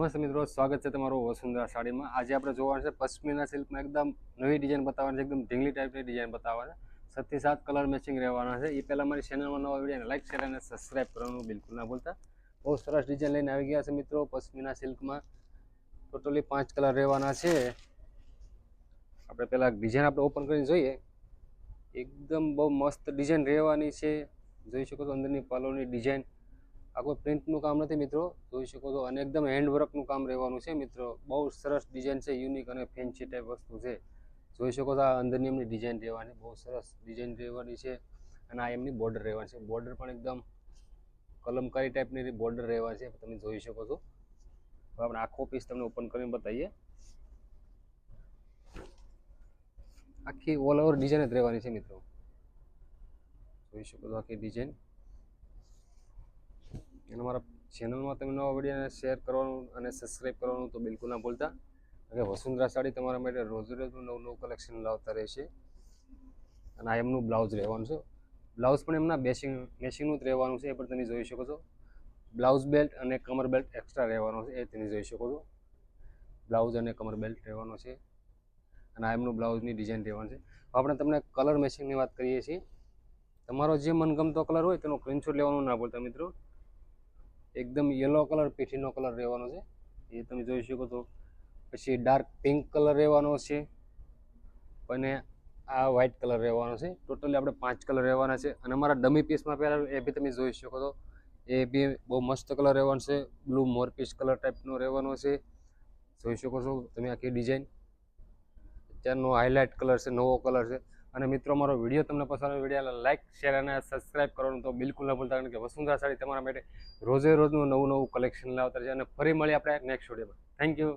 નમસ્તે મિત્રો, સ્વાગત છે તમારું વસુંધરા સાડીમાં. આજે આપણે જોવાનું છે પશ્મિના સિલ્કમાં એકદમ નવી ડિઝાઇન બતાવવાની છે, એકદમ ઢીંગલી ટાઈપની ડિઝાઇન બતાવવાની છે. સાત કલર મેચિંગ રહેવાના છે. એ પહેલાં મારી ચેનલમાં નવા વિડીયોને લાઈક શેર અને સબસ્ક્રાઈબ કરવાનું બિલકુલ ના ભૂલતા. બહુ સરસ ડિઝાઇન લઈને આવી ગયા છે મિત્રો પશ્મિના સિલ્કમાં. ટોટલી પાંચ કલર રહેવાના છે. આપણે પહેલાં ડિઝાઇન આપણે ઓપન કરીને જોઈએ. એકદમ બહુ મસ્ત ડિઝાઇન રહેવાની છે. જોઈ શકો છો અંદરની પાલોની ડિઝાઇન. આ કોઈ પ્રિન્ટનું કામ નથી મિત્રો, જોઈ શકો છો. અને એકદમ હેન્ડવર્કનું કામ રહેવાનું છે મિત્રો. બહુ સરસ ડિઝાઇન છે યુનિક અને ફેન્સી ટાઈપ વસ્તુ છે. જોઈ શકો છો આ અંદરની એમની ડિઝાઇન રહેવાની, બહુ સરસ ડિઝાઇન રહેવાની છે. અને આ એમની બોર્ડર રહેવાની છે. બોર્ડર પણ એકદમ કલમકારી ટાઈપની બોર્ડર રહેવા છે. તમે જોઈ શકો છો. હવે આપણે આખો પીસ તમને ઓપન કરીને બતાવીએ. આખી ઓલ ઓવર ડિઝાઇન જ રહેવાની છે મિત્રો. જોઈ શકો છો આખી ડિઝાઇન અને મારા ચેનલમાં તમે નવા વિડીયોને શેર કરવાનું અને સબસ્ક્રાઈબ કરવાનું તો બિલકુલ ના ભૂલતા. અને વસુંધરા સાડી તમારા માટે રોજ રોજનું નવું નવું કલેક્શન લાવતા રહેશે અને આ એમનું બ્લાઉઝ રહેવાનું છે. બ્લાઉઝ પણ એમના બેસિંગ મેસિંગનું જ રહેવાનું છે, એ પણ તમે જોઈ શકો છો. બ્લાઉઝ બેલ્ટ અને કમર બેલ્ટ એક્સ્ટ્રા રહેવાનો છે, એ તમે જોઈ શકો છો. બ્લાઉઝ અને કમર બેલ્ટ રહેવાનો છે. અને આ એમનું બ્લાઉઝની ડિઝાઇન રહેવાનું છે. આપણે તમને કલર મેચિંગની વાત કરીએ છીએ. તમારો જે મનગમતો કલર હોય તેનો સ્ક્રીનશોટ લેવાનું ના ભૂલતા મિત્રો. એકદમ યલો કલર પીઠીનો કલર રહેવાનો છે. એ તમે જોઈ શકો છો. પછી ડાર્ક પિંક કલર રહેવાનો છે. અને આ વ્હાઇટ કલર રહેવાનો છે. ટોટલી આપણે પાંચ કલર રહેવાના છે. અને અમારા ડમી પીસમાં પહેલાં એ બી તમે જોઈ શકો છો. એ બી બહુ મસ્ત કલર રહેવાનો છે. બ્લુ મોરપીસ કલર ટાઈપનો રહેવાનો છે. જોઈ શકો છો તમે આખી ડિઝાઇન અત્યારનો હાઇલાઇટ કલર છે, નવો કલર છે. અને મિત્રો મારો વીડિયો તમને પસંદ આવે વીડિયો લાઇક શેર અને સબસ્ક્રાઇબ કરવાનું તો બિલકુલ ન ભૂલતા, કારણ કે વસુંધરા સાડી તમારા માટે રોજે રોજનું નવું નવું કલેક્શન લાવતા છે અને ફરી મળી આપણે નેક્સ્ટ વિડીયોમાં થેન્ક યુ